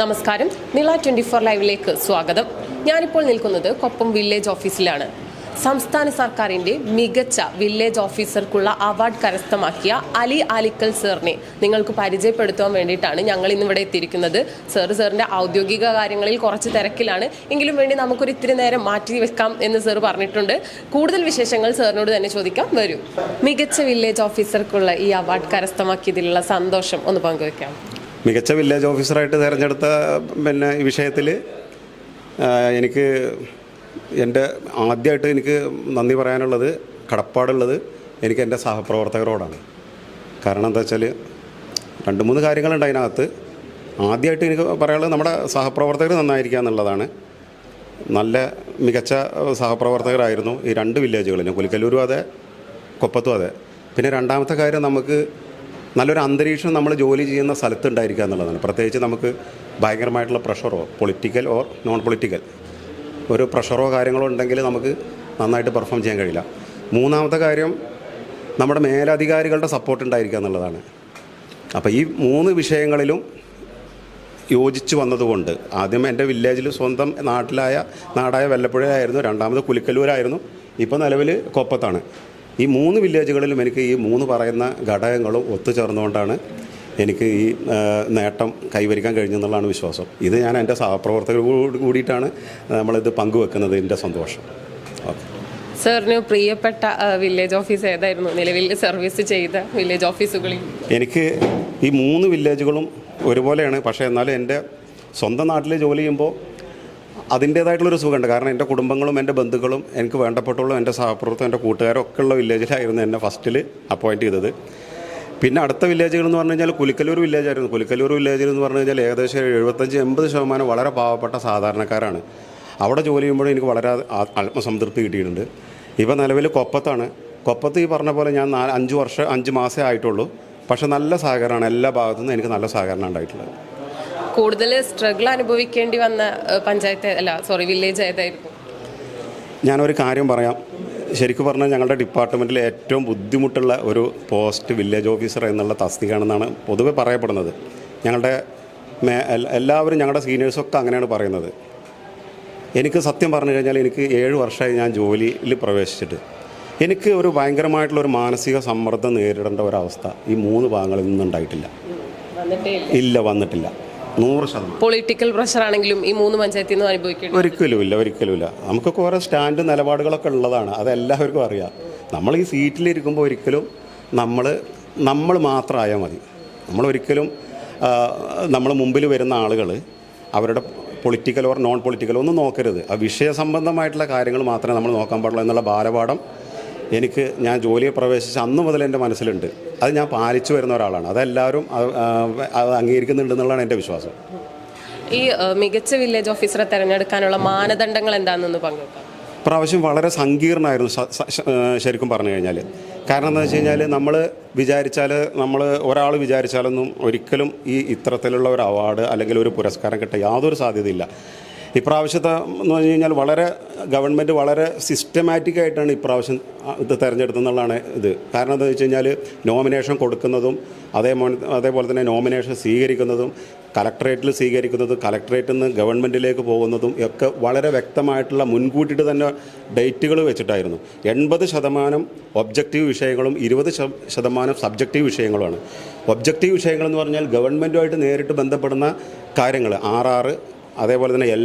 നമസ്കാരം. നില twenty four ലൈവിലേക്ക് സ്വാഗതം. ഞാനിപ്പോൾ നിൽക്കുന്നത് കൊപ്പം വില്ലേജ് ഓഫീസിലാണ്. സംസ്ഥാന സർക്കാരിന്റെ മികച്ച വില്ലേജ് ഓഫീസർക്കുള്ള അവാർഡ് കരസ്ഥമാക്കിയ അലി ആലിക്കൽ സാറിനെ നിങ്ങൾക്ക് പരിചയപ്പെടുത്താൻ വേണ്ടിയിട്ടാണ് ഞങ്ങൾ ഇന്നിവിടെ എത്തിയിരിക്കുന്നത്. സാർ സാറിന്റെ ഔദ്യോഗിക കാര്യങ്ങളിൽ കുറച്ച് തിരക്കിലാണ്. എങ്കിലും വേണ്ടി നമുക്കൊരു ഇത്തിരി നേരം മാറ്റി വെക്കാം എന്ന് സാർ പറഞ്ഞിട്ടുണ്ട്. കൂടുതൽ വിശേഷങ്ങൾ സാറിനോട് തന്നെ ചോദിക്കാം. വരൂ. മികച്ച വില്ലേജ് ഓഫീസർക്കുള്ള ഈ അവാർഡ് കരസ്ഥമാക്കിയതിലുള്ള സന്തോഷം ഒന്ന് പങ്കുവെക്കാം. മികച്ച വില്ലേജ് ഓഫീസറായിട്ട് തിരഞ്ഞെടുത്ത പിന്നെ ഈ വിഷയത്തിൽ എനിക്ക് എന്റെ ആദ്യമായിട്ട് എനിക്ക് നന്ദി പറയാനുള്ളത് കടപ്പാടുള്ളത് എനിക്ക് എന്റെ സഹപ്രവർത്തകരോടാണ്. കാരണം എന്താ വെച്ചാൽ രണ്ട് മൂന്ന് കാര്യങ്ങളുണ്ട് അതിനകത്ത്. ആദ്യമായിട്ട് എനിക്ക് പറയാനുള്ളത് നമ്മുടെ സഹപ്രവർത്തകർ നന്നായിരിക്കുക എന്നുള്ളതാണ്. നല്ല മികച്ച സഹപ്രവർത്തകരായിരുന്നു ഈ രണ്ട് വില്ലേജുകളിലും പുലിക്കല്ലൂരും അതെ കൊപ്പത്തും അതെ. പിന്നെ രണ്ടാമത്തെ കാര്യം നമുക്ക് നല്ലൊരു അന്തരീക്ഷം നമ്മൾ ജോലി ചെയ്യുന്ന സ്ഥലത്ത് ഉണ്ടായിരിക്കുക എന്നുള്ളതാണ്. പ്രത്യേകിച്ച് നമുക്ക് ഭയങ്കരമായിട്ടുള്ള പ്രഷറോ പൊളിറ്റിക്കൽ ഓർ നോൺ പൊളിറ്റിക്കൽ ഒരു പ്രഷറോ കാര്യങ്ങളോ ഉണ്ടെങ്കിൽ നമുക്ക് നന്നായിട്ട് പെർഫോം ചെയ്യാൻ കഴിയില്ല. മൂന്നാമത്തെ കാര്യം നമ്മുടെ മേലധികാരികളുടെ സപ്പോർട്ട് ഉണ്ടായിരിക്കുക എന്നുള്ളതാണ്. അപ്പോൾ ഈ മൂന്ന് വിഷയങ്ങളിലും യോജിച്ച് വന്നതുകൊണ്ട് ആദ്യം എന്റെ വില്ലേജിൽ സ്വന്തം നാട്ടിലായ നാടായ വല്ലപ്പുഴയായിരുന്നു രണ്ടാമത് കുലിക്കല്ലൂരായിരുന്നു. ഇപ്പോൾ നിലവിൽ കൊപ്പത്താണ്. ഈ മൂന്ന് വില്ലേജുകളിലും എനിക്ക് ഈ മൂന്ന് പറയുന്ന ഘടകങ്ങളും ഒത്തുചേർന്നുകൊണ്ടാണ് എനിക്ക് ഈ നേട്ടം കൈവരിക്കാൻ കഴിഞ്ഞെന്നുള്ളതാണ് വിശ്വാസം. ഇത് ഞാൻ എന്റെ സഹപ്രവർത്തകരോട് കൂടിയിട്ടാണ് നമ്മളിത് പങ്കുവെക്കുന്നത്. എന്റെ സന്തോഷം. ഓക്കെ. സാറിന് പ്രിയപ്പെട്ട വില്ലേജ് ഓഫീസ് ഏതായിരുന്നു? നിലവിൽ സർവീസ് ചെയ്ത വില്ലേജ് ഓഫീസുകളിൽ. എനിക്ക് ഈ മൂന്ന് വില്ലേജുകളും ഒരുപോലെയാണ്. പക്ഷേ എന്നാലും എന്റെ സ്വന്തം നാട്ടിൽ ജോലി ചെയ്യുമ്പോൾ അതിന്റേതായിട്ടുള്ളൊരു സുഖമുണ്ട്. കാരണം എന്റെ കുടുംബങ്ങളും എന്റെ ബന്ധുക്കളും എനിക്ക് വേണ്ടപ്പെട്ടുള്ള എന്റെ സഹപ്രവർത്തകം എന്റെ കൂട്ടുകാരും ഒക്കെ ഉള്ള വില്ലേജിലായിരുന്നു എന്നെ ഫസ്റ്റിൽ അപ്പോയിന്റ് ചെയ്തത്. പിന്നെ അടുത്ത വില്ലേജുകൾ എന്ന് പറഞ്ഞു കഴിഞ്ഞാൽ കുലിക്കല്ലൂർ വില്ലേജായിരുന്നു. കുലിക്കല്ലൂർ വില്ലേജിൽ എന്ന് പറഞ്ഞു കഴിഞ്ഞാൽ ഏകദേശം എഴുപത്തഞ്ച് എൺപത് ശതമാനം വളരെ പാവപ്പെട്ട സാധാരണക്കാരാണ്. അവിടെ ജോലി ചെയ്യുമ്പോഴും എനിക്ക് വളരെ ആത്മസംതൃപ്തി കിട്ടിയിട്ടുണ്ട്. ഇപ്പോൾ നിലവിൽ കൊപ്പത്താണ്. കൊപ്പത്ത് ഈ പറഞ്ഞ പോലെ ഞാൻ നാല് അഞ്ച് വർഷം അഞ്ച് മാസമേ ആയിട്ടുള്ളൂ. പക്ഷെ നല്ല സഹകരണമാണ്. എല്ലാ ഭാഗത്തുനിന്നും എനിക്ക് നല്ല സഹകരണം ഉണ്ടായിട്ടുള്ളത്. കൂടുതൽ സ്ട്രഗിൾ അനുഭവിക്കേണ്ടി വന്ന പഞ്ചായത്ത് അല്ല സോറി വില്ലേജ് ഏതായിരുന്നു? ഞാനൊരു കാര്യം പറയാം. ശരിക്കും പറഞ്ഞാൽ ഞങ്ങളുടെ ഡിപ്പാർട്ട്മെന്റിൽ ഏറ്റവും ബുദ്ധിമുട്ടുള്ള ഒരു പോസ്റ്റ് വില്ലേജ് ഓഫീസർ എന്നുള്ള തസ്തികയാണെന്നാണ് പൊതുവെ പറയപ്പെടുന്നത്. ഞങ്ങളുടെ എല്ലാവരും ഞങ്ങളുടെ സീനിയേഴ്സൊക്കെ അങ്ങനെയാണ് പറയുന്നത്. എനിക്ക് സത്യം പറഞ്ഞു കഴിഞ്ഞാൽ എനിക്ക് ഏഴ് വർഷമായി ഞാൻ ജോലിയിൽ പ്രവേശിച്ചിട്ട്. എനിക്ക് ഒരു ഭയങ്കരമായിട്ടുള്ള ഒരു മാനസിക സമ്മർദ്ദം നേരിടേണ്ട ഒരവസ്ഥ ഈ മൂന്ന് ഭാഗങ്ങളിൽ നിന്നുണ്ടായിട്ടില്ല. ഇല്ല വന്നിട്ടില്ല. നൂറ് ശതമാനം. പൊളിറ്റിക്കൽ പ്രഷർ ആണെങ്കിലും ഈ മൂന്ന് പഞ്ചായത്തിൽ നിന്ന് അനുഭവിക്കും ഒരിക്കലും ഇല്ല ഒരിക്കലും ഇല്ല നമുക്കൊക്കെ ഓരോ സ്റ്റാൻഡ് നിലപാടുകളൊക്കെ ഉള്ളതാണ്. അതെല്ലാവർക്കും അറിയാം. നമ്മൾ ഈ സീറ്റിലിരിക്കുമ്പോൾ ഒരിക്കലും നമ്മൾ നമ്മൾ മാത്രമായാൽ മതി. നമ്മൾ ഒരിക്കലും നമ്മൾ മുമ്പിൽ വരുന്ന ആളുകൾ അവരുടെ പൊളിറ്റിക്കലോ നോൺ പൊളിറ്റിക്കലോ ഒന്നും നോക്കരുത്. ആ വിഷയ സംബന്ധമായിട്ടുള്ള കാര്യങ്ങൾ മാത്രമേ നമ്മൾ നോക്കാൻ പാടുള്ളൂ എന്നുള്ള ബാലപാഠം എനിക്ക് ഞാൻ ജോലിയെ പ്രവേശിച്ച അന്ന് മുതൽ എന്റെ മനസ്സിലുണ്ട്. അത് ഞാൻ പാലിച്ചു വരുന്ന ഒരാളാണ്. അതെല്ലാവരും അത് അംഗീകരിക്കുന്നുണ്ടെന്നുള്ളതാണ് എന്റെ വിശ്വാസം. ഈ മികച്ച വില്ലേജ് ഓഫീസറെ തിരഞ്ഞെടുക്കാനുള്ള മാനദണ്ഡങ്ങൾ എന്താണെന്നൊന്ന് പങ്കുവെക്കാം. പ്രാവശ്യം വളരെ സങ്കീർണമായിരുന്നു ശരിക്കും പറഞ്ഞു കഴിഞ്ഞാൽ. കാരണം എന്താ വെച്ച് കഴിഞ്ഞാൽ നമ്മൾ വിചാരിച്ചാൽ നമ്മൾ ഒരാൾ വിചാരിച്ചാലൊന്നും ഒരിക്കലും ഈ ഇത്തരത്തിലുള്ള ഒരു അവാർഡ് അല്ലെങ്കിൽ ഒരു പുരസ്കാരം കിട്ടാൻ യാതൊരു സാധ്യതയില്ല. ഇപ്രാവശ്യത്തെ എന്ന് പറഞ്ഞു കഴിഞ്ഞാൽ വളരെ ഗവൺമെന്റ് വളരെ സിസ്റ്റമാറ്റിക് ആയിട്ടാണ് ഇപ്രാവശ്യം ഇത് തിരഞ്ഞെടുത്തെന്നുള്ളതാണ് ഇത്. കാരണം എന്താ വെച്ച് കഴിഞ്ഞാൽ നോമിനേഷൻ കൊടുക്കുന്നതും അതേ അതേപോലെ തന്നെ നോമിനേഷൻ സ്വീകരിക്കുന്നതും കലക്ടറേറ്റിൽ സ്വീകരിക്കുന്നതും കലക്ടറേറ്റിൽ നിന്ന് ഗവൺമെന്റിലേക്ക് പോകുന്നതും ഒക്കെ വളരെ വ്യക്തമായിട്ടുള്ള മുൻകൂട്ടിയിട്ട് തന്നെ ഡേറ്റുകൾ വെച്ചിട്ടായിരുന്നു. എൺപത് ശതമാനം ഒബ്ജക്റ്റീവ് വിഷയങ്ങളും ഇരുപത് ശതമാനം സബ്ജക്റ്റീവ് വിഷയങ്ങളുമാണ്. ഒബ്ജക്റ്റീവ് വിഷയങ്ങളെന്ന് പറഞ്ഞാൽ ഗവൺമെന്റുമായിട്ട് നേരിട്ട് ബന്ധപ്പെടുന്ന കാര്യങ്ങൾ ആർ ആറ് അതേപോലെ തന്നെ എൽ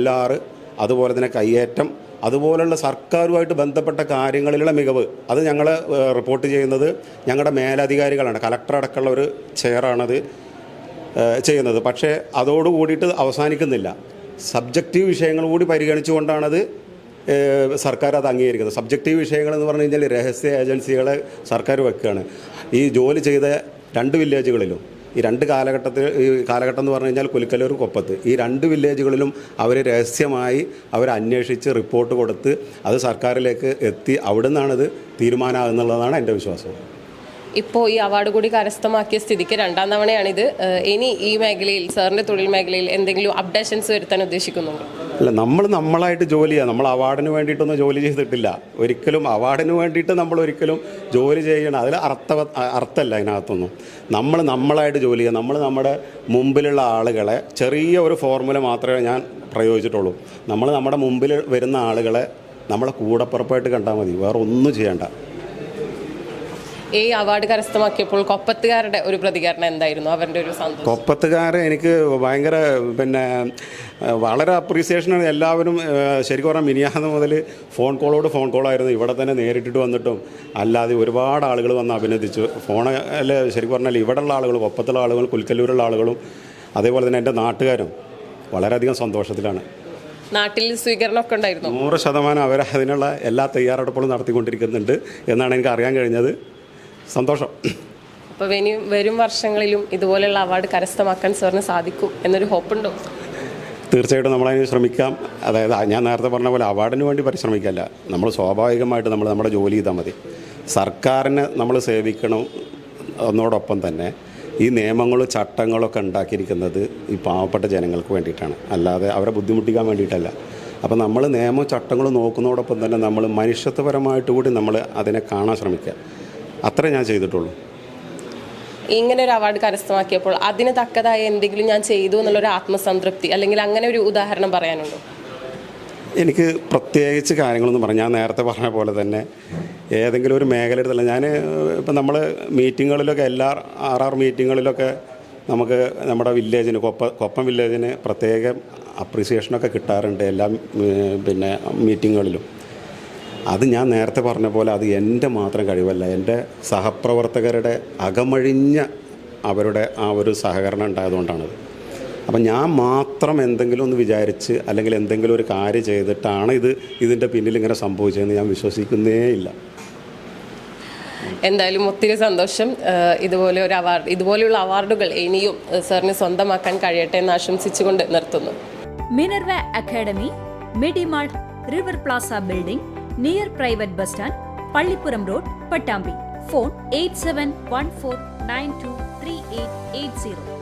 അതുപോലെ തന്നെ കയ്യേറ്റം അതുപോലുള്ള സർക്കാരുമായിട്ട് ബന്ധപ്പെട്ട കാര്യങ്ങളിലുള്ള മികവ് അത് ഞങ്ങൾ റിപ്പോർട്ട് ചെയ്യുന്നത് ഞങ്ങളുടെ മേലധികാരികളാണ്. കലക്ടർ അടക്കമുള്ള ഒരു ചെയറാണത് ചെയ്യുന്നത്. പക്ഷേ അതോട് കൂടിയിട്ട് അവസാനിക്കുന്നില്ല. സബ്ജക്റ്റീവ് വിഷയങ്ങൾ കൂടി പരിഗണിച്ചുകൊണ്ടാണത് സർക്കാർ അത് അംഗീകരിക്കുന്നത്. സബ്ജക്റ്റീവ് വിഷയങ്ങൾ എന്ന് പറഞ്ഞു കഴിഞ്ഞാൽ രഹസ്യ ഏജൻസികളെ സർക്കാർ വെക്കുകയാണ് ഈ ജോലി ചെയ്ത രണ്ട് വില്ലേജുകളിലും ഈ രണ്ട് കാലഘട്ടത്തിൽ ഈ കാലഘട്ടം എന്ന് പറഞ്ഞു കഴിഞ്ഞാൽ കുലിക്കലൂർ കൊപ്പത്ത്. ഈ രണ്ട് വില്ലേജുകളിലും അവർ രഹസ്യമായി അവർ അന്വേഷിച്ച് റിപ്പോർട്ട് കൊടുത്ത് അത് സർക്കാരിലേക്ക് എത്തി അവിടെ നിന്നാണത് തീരുമാനമാകുന്നുള്ളതാണ് എന്റെ വിശ്വാസം. ഇപ്പോൾ ഈ അവാർഡ് കൂടി കരസ്ഥമാക്കിയ സ്ഥിതിക്ക് രണ്ടാം തവണയാണിത്. ഇനി ഈ മേഖലയിൽ സാറിന്റെ തൊഴിൽ മേഖലയിൽ എന്തെങ്കിലും അപ്ഡേഷൻസ് വരുത്താൻ ഉദ്ദേശിക്കുന്നുണ്ടോ? അല്ല നമ്മൾ നമ്മളായിട്ട് ജോലി ചെയ്യുക നമ്മൾ അവാർഡിന് വേണ്ടിയിട്ടൊന്നും ജോലി ചെയ്തിട്ടില്ല. ഒരിക്കലും അവാർഡിന് വേണ്ടിയിട്ട് നമ്മൾ ഒരിക്കലും ജോലി ചെയ്യണം. അതിൽ അർത്ഥ അർത്ഥമല്ല അതിനകത്തൊന്നും. നമ്മൾ നമ്മളായിട്ട് ജോലി ചെയ്യുക നമ്മൾ നമ്മുടെ മുമ്പിലുള്ള ആളുകളെ ചെറിയ ഒരു ഫോർമുല മാത്രമേ ഞാൻ പ്രയോഗിച്ചിട്ടുള്ളൂ. നമ്മൾ നമ്മുടെ മുമ്പിൽ വരുന്ന ആളുകളെ നമ്മളെ കൂടപ്പുറപ്പായിട്ട് കണ്ടാൽ മതി. വേറെ ഒന്നും ചെയ്യണ്ട. ഈ അവാർഡ് കരസ്ഥമാക്കിയപ്പോൾ കൊപ്പത്തുകാരുടെ ഒരു പ്രതികരണം എന്തായിരുന്നു? അവരുടെ ഒരു സന്തോഷം. കൊപ്പത്തുകാരെ എനിക്ക് ഭയങ്കര പിന്നെ വളരെ അപ്രീസിയേഷനാണ് എല്ലാവരും ശരിക്കും പറഞ്ഞാൽ മിനിയാന്ന് മുതൽ ഫോൺ കോളോട് ഫോൺ കോളായിരുന്നു ഇവിടെ തന്നെ നേരിട്ടിട്ട് വന്നിട്ടും അല്ലാതെ ഒരുപാട് ആളുകൾ വന്ന് അഭിനന്ദിച്ചു. ഫോണിൽ ശരിക്കും പറഞ്ഞാൽ ഇവിടെയുള്ള ആളുകൾ കൊപ്പത്തുള്ള ആളുകൾ പുൽക്കല്ലൂരുള്ള ആളുകളും അതേപോലെ തന്നെ എന്റെ നാട്ടുകാരും വളരെയധികം സന്തോഷത്തിലാണ്. നാട്ടിൽ സ്വീകരണമൊക്കെ ഉണ്ടായിരുന്നു? നൂറ് ശതമാനം അവർ അതിനുള്ള എല്ലാ തയ്യാറെടുപ്പുകളും നടത്തിക്കൊണ്ടിരിക്കുന്നുണ്ട് എന്നാണ് എനിക്ക് അറിയാൻ കഴിഞ്ഞത്. സന്തോഷം. അപ്പോൾ ഇനി വരും വർഷങ്ങളിലും ഇതുപോലെയുള്ള അവാർഡ് കരസ്ഥമാക്കാൻ സാറിന് സാധിക്കും എന്നൊരു ഹോപ്പുണ്ടോ തീർച്ചയായിട്ടും നമ്മളതിന് ശ്രമിക്കാം. അതായത് ഞാൻ നേരത്തെ പറഞ്ഞ പോലെ അവാർഡിന് വേണ്ടി പരിശ്രമിക്കല്ല. നമ്മൾ സ്വാഭാവികമായിട്ട് നമ്മൾ നമ്മുടെ ജോലി ചെയ്താൽ മതി. സർക്കാരിനെ നമ്മൾ സേവിക്കണം എന്നോടൊപ്പം തന്നെ ഈ നിയമങ്ങളും ചട്ടങ്ങളൊക്കെ ഉണ്ടാക്കിയിരിക്കുന്നത് ഈ പാവപ്പെട്ട ജനങ്ങൾക്ക് വേണ്ടിയിട്ടാണ്. അല്ലാതെ അവരെ ബുദ്ധിമുട്ടിക്കാൻ വേണ്ടിയിട്ടല്ല. അപ്പോൾ നമ്മൾ നിയമവും ചട്ടങ്ങളും നോക്കുന്നതോടൊപ്പം തന്നെ നമ്മൾ മനുഷ്യത്വപരമായിട്ട് കൂടി നമ്മൾ അതിനെ കാണാൻ ശ്രമിക്കുക. അത്രേ ഞാൻ ചെയ്തിട്ടുള്ളൂ. ഇങ്ങനെ ഒരു അവാർഡ് കരസ്ഥമാക്കിയപ്പോൾ അതിന് തക്കതായ എന്തെങ്കിലും ഞാൻ ചെയ്തു എന്നുള്ളൊരു ആത്മസംതൃപ്തി അല്ലെങ്കിൽ അങ്ങനെ ഒരു ഉദാഹരണം പറയാനുണ്ടോ? എനിക്ക് പ്രത്യേകിച്ച് കാര്യങ്ങളൊന്നും പറഞ്ഞു ഞാൻ നേരത്തെ പറഞ്ഞ പോലെ തന്നെ ഏതെങ്കിലും ഒരു മേഖല എടുത്തല്ല ഞാൻ ഇപ്പം നമ്മൾ മീറ്റിങ്ങുകളിലൊക്കെ എല്ലാ ആർ ആർ മീറ്റിങ്ങുകളിലൊക്കെ നമുക്ക് നമ്മുടെ വില്ലേജിന് കൊപ്പ കൊപ്പം വില്ലേജിന് പ്രത്യേക അപ്രിസിയേഷനൊക്കെ കിട്ടാറുണ്ട് എല്ലാ പിന്നെ മീറ്റിങ്ങുകളിലും. അത് ഞാൻ നേരത്തെ പറഞ്ഞ പോലെ അത് എന്റെ മാത്രം കഴിവല്ല. എന്റെ സഹപ്രവർത്തകരുടെ അകമഴിഞ്ഞ അവരുടെ ആ ഒരു സഹകരണം ഉണ്ടായതുകൊണ്ടാണത്. അപ്പം ഞാൻ മാത്രം എന്തെങ്കിലും ഒന്ന് വിചാരിച്ച് അല്ലെങ്കിൽ എന്തെങ്കിലും ഒരു കാര്യം ചെയ്തിട്ടാണ് ഇത് ഇതിന്റെ പിന്നിൽ ഇങ്ങനെ സംഭവിച്ചതെന്ന് ഞാൻ വിശ്വസിക്കുന്നേ ഇല്ല. എന്തായാലും ഒത്തിരി സന്തോഷം. ഇതുപോലെ ഒരു അവാർഡ് ഇതുപോലെയുള്ള അവാർഡുകൾ ഇനിയും സാറിന് സ്വന്തമാക്കാൻ കഴിയട്ടെ എന്ന് ആശംസിച്ചുകൊണ്ട് നിർത്തുന്നു. Minerva academy Medimart river plaza building near private bus stand Pallippuram road Pattambi phone eight seven one four nine two three eight eight zero